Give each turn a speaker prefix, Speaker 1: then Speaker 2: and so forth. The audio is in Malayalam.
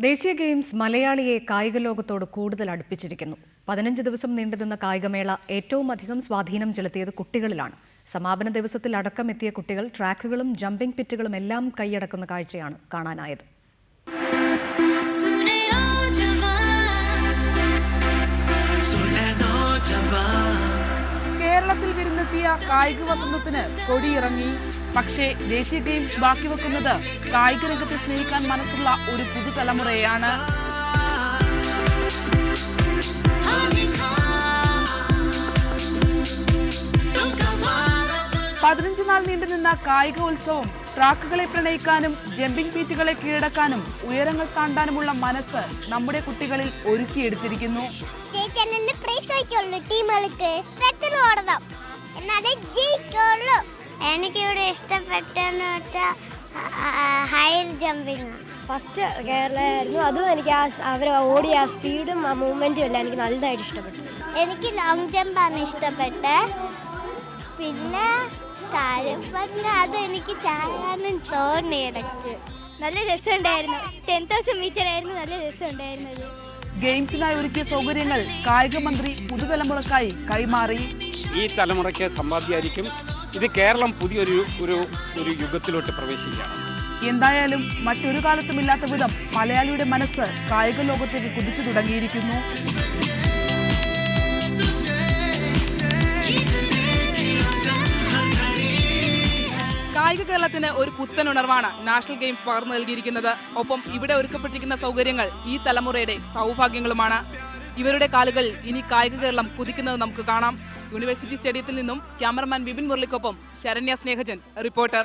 Speaker 1: ദേശീയ ഗെയിംസ് മലയാളിയെ കായിക ലോകത്തോട് കൂടുതൽ അടുപ്പിച്ചിരിക്കുന്നു. പതിനഞ്ച് ദിവസം നീണ്ടുനിന്ന കായികമേള ഏറ്റവും അധികം സ്വാധീനം ചെലുത്തിയത് കുട്ടികളിലാണ്. സമാപന ദിവസത്തിൽ അടക്കം എത്തിയ കുട്ടികൾ ട്രാക്കുകളും ജമ്പിംഗ് പിറ്റുകളും എല്ലാം കൈയടക്കുന്ന കാഴ്ചയാണ് കാണാനായത്.
Speaker 2: കേരളത്തിൽ വിരുന്നെത്തിയ കായിക വസന്തത്തിന് കൊടിയിറങ്ങി. പക്ഷേ ദേശീയ ഗെയിംസ് ബാക്കി വെക്കുന്നത് കായിക രംഗത്തെ സ്നേഹിക്കാൻ മനസ്സുള്ള ഒരു പുതുതലമുറയാണ് പതിനഞ്ച് നാൾ നീണ്ടുനിന്ന കായികോത്സവം ട്രാക്കുകളെ പ്രണയിക്കാനും ജമ്പിംഗ് പീറ്റുകളെ കീഴടക്കാനും ഉയരങ്ങൾ താണ്ടാനുമുള്ള മനസ്സ് നമ്മുടെ കുട്ടികളിൽ ഒരുക്കിയെടുത്തിരിക്കുന്നു.
Speaker 3: എനിക്കിവിടെ ഇഷ്ടപ്പെട്ടെന്ന് വെച്ചാൽ ഹയർ ജമ്പിങ്
Speaker 4: ഫസ്റ്റ് കേരളമായിരുന്നു. അതും എനിക്ക് ആ അവർ ഓടിയ ആ സ്പീഡും ആ മൂവ്മെന്റും എല്ലാം എനിക്ക് നല്ലതായിട്ട് ഇഷ്ടപ്പെട്ടു.
Speaker 3: എനിക്ക് ലോങ് ജമ്പാണ് ഇഷ്ടപ്പെട്ടത്. പിന്നെ കാരപ്പന്ന് അത് എനിക്ക് ചാടാനും തോന്നി ഇടയ്ക്ക്. നല്ല രസമുണ്ടായിരുന്നു. ടെൻ തൗസൻഡ് മീറ്റർ ആയിരുന്നു. നല്ല രസമുണ്ടായിരുന്നത്.
Speaker 2: ഗെയിംസിനായി ഒരുക്കിയ സൗകര്യങ്ങൾ കായിക മന്ത്രി പുതുതലമുറക്കായി കൈമാറി.
Speaker 5: ഈ തലമുറയ്ക്ക് സമ്പാദ്യമായിരിക്കും. ഇത് കേരളം പുതിയൊരു ഒരു ഒരു യുഗത്തിലോട്ട് പ്രവേശിക്കുകയാണ്.
Speaker 2: എന്തായാലും മറ്റൊരു കാലത്തുമില്ലാത്ത വിധം മലയാളിയുടെ മനസ്സ് കായിക ലോകത്തേക്ക് കുതിച്ചു തുടങ്ങിയിരിക്കുന്നു. കേരളത്തിന് ഒരു പുത്തൻ ഉണർവാണ് നാഷണൽ ഗെയിംസ് പകർന്നു നൽകിയിരിക്കുന്നത്. ഒപ്പം ഇവിടെ ഒരുക്കപ്പെട്ടിരിക്കുന്ന സൗകര്യങ്ങൾ ഈ തലമുറയുടെ സൗഭാഗ്യങ്ങളുമാണ്. ഇവരുടെ കാലുകൾ ഇനി കായിക കേരളം കുതിക്കുന്നത് നമുക്ക് കാണാം. യൂണിവേഴ്സിറ്റി സ്റ്റേഡിയത്തിൽ നിന്നും ക്യാമറമാൻ വിപിൻ മുരളിക്കൊപ്പം ശരണ്യ സ്നേഹജൻ റിപ്പോർട്ടർ.